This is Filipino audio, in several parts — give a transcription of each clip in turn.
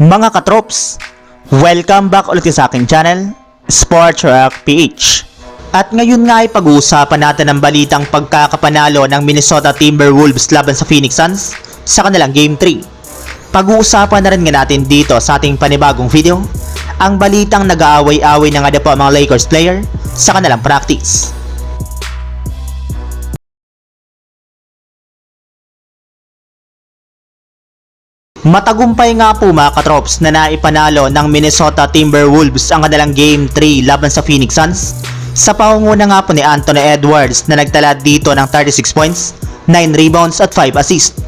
Mga katrops, welcome back ulit sa aking channel, Sports Rock PH. At ngayon nga ay pag-uusapan natin ang balitang pagkakapanalo ng Minnesota Timberwolves laban sa Phoenix Suns sa kanilang Game 3. Pag-uusapan na rin nga natin dito sa ating panibagong video, ang balitang nag-aaway-away na nga po ang mga Lakers player sa kanilang practice. Matagumpay nga po mga katrops na naipanalo ng Minnesota Timberwolves ang kanilang Game 3 laban sa Phoenix Suns sa pangunguna nga po ni Anthony Edwards na nagtala dito ng 36 points, 9 rebounds at 5 assists.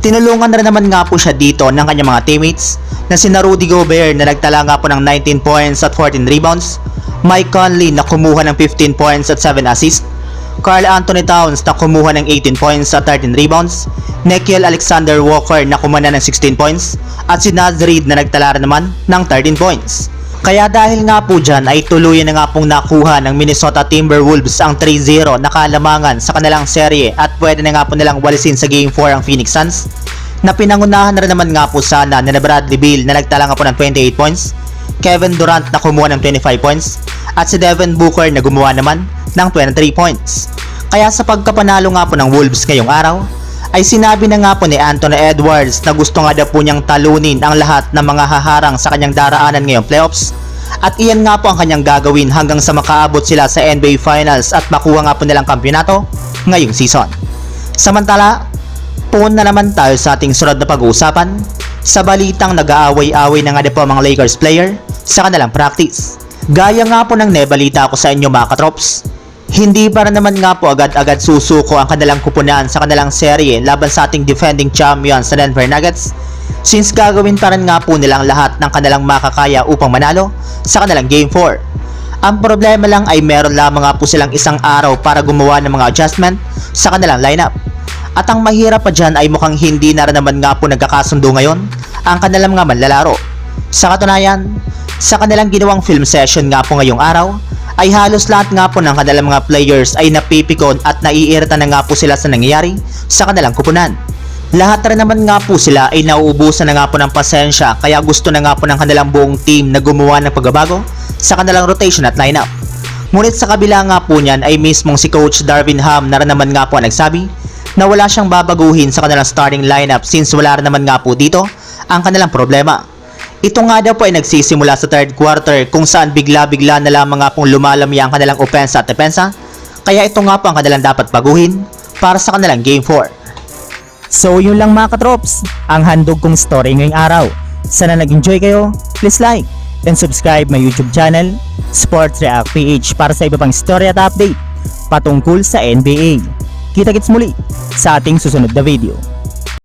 Tinulungan na naman nga po siya dito ng kanyang mga teammates na si Rudy Gobert na nagtala nga po ng 19 points at 14 rebounds, Mike Conley na kumuha ng 15 points at 7 assists, Carl Anthony Towns na kumuha ng 18 points at 13 rebounds, Nikhil Alexander Walker na kumuha na ng 16 points, at si Naz Reid na nagtala rin naman ng 13 points. Kaya dahil nga po dyan ay tuluyan na nga pong nakuha ng Minnesota Timberwolves ang 3-0 na kalamangan sa kanilang serye at pwede na nga po nilang walisin sa Game 4 ang Phoenix Suns. Na pinangunahan na rin naman nga po sana ni Bradley Beal na nagtala nga po ng 28 points, Kevin Durant na kumuha ng 25 points, at si Devin Booker na gumawa naman ng 23 points. Kaya sa pagkapanalo nga po ng Wolves ngayong araw, ay sinabi na nga po ni Anthony Edwards na gusto nga daw po niyang talunin ang lahat ng mga haharang sa kanyang daraanan ngayong playoffs at iyan nga po ang kanyang gagawin hanggang sa makaabot sila sa NBA Finals at makuha nga po nilang kampyonato ngayong season. Samantala, Puon na naman tayo sa ating sunod na pag-uusapan sa balitang nag-aaway-away na nga po ang mga Lakers player sa kanilang practice. Gaya nga po ng nebalita ko sa inyo mga katrops, hindi para naman nga po agad-agad susuko ang kanilang kupunan sa kanilang serye laban sa ating defending champions sa Denver Nuggets since gagawin pa rin nga po nilang lahat ng kanilang makakaya upang manalo sa kanilang Game 4. Ang problema lang ay meron lamang nga po silang isang araw para gumawa ng mga adjustment sa kanilang lineup. At ang mahirap pa dyan ay mukhang hindi na rin naman nga po nagkakasundo ngayon ang kanilang mga manlalaro. Sa katunayan, sa kanilang ginawang film session nga po ngayong araw, ay halos lahat nga po ng kanilang mga players ay napipikon at naiirita na nga po sila sa nangyayari sa kanilang kupunan. Lahat rin naman nga po sila ay nauubusan na nga po ng pasensya kaya gusto na nga po ng kanilang buong team na gumawa ng pagbabago sa kanilang rotation at lineup. Ngunit sa kabila nga po niyan ay mismong si Coach Darvin Ham na naman nga po ang nagsabi na wala siyang babaguhin sa kanilang starting lineup since wala naman nga po dito ang kanilang problema. Ito nga daw po ay nagsisimula sa third quarter kung saan bigla-bigla na lamang nga pong lumalami ang kanilang opensa at depensa kaya ito nga po ang kanilang dapat baguhin para sa kanilang game 4. So yun lang mga katrops, ang handog kong story ngayong araw. Sana nag-enjoy kayo, please like and subscribe my YouTube channel, Sports React PH para sa iba pang story at update patungkol sa NBA. Kita-kits muli sa ating susunod na video.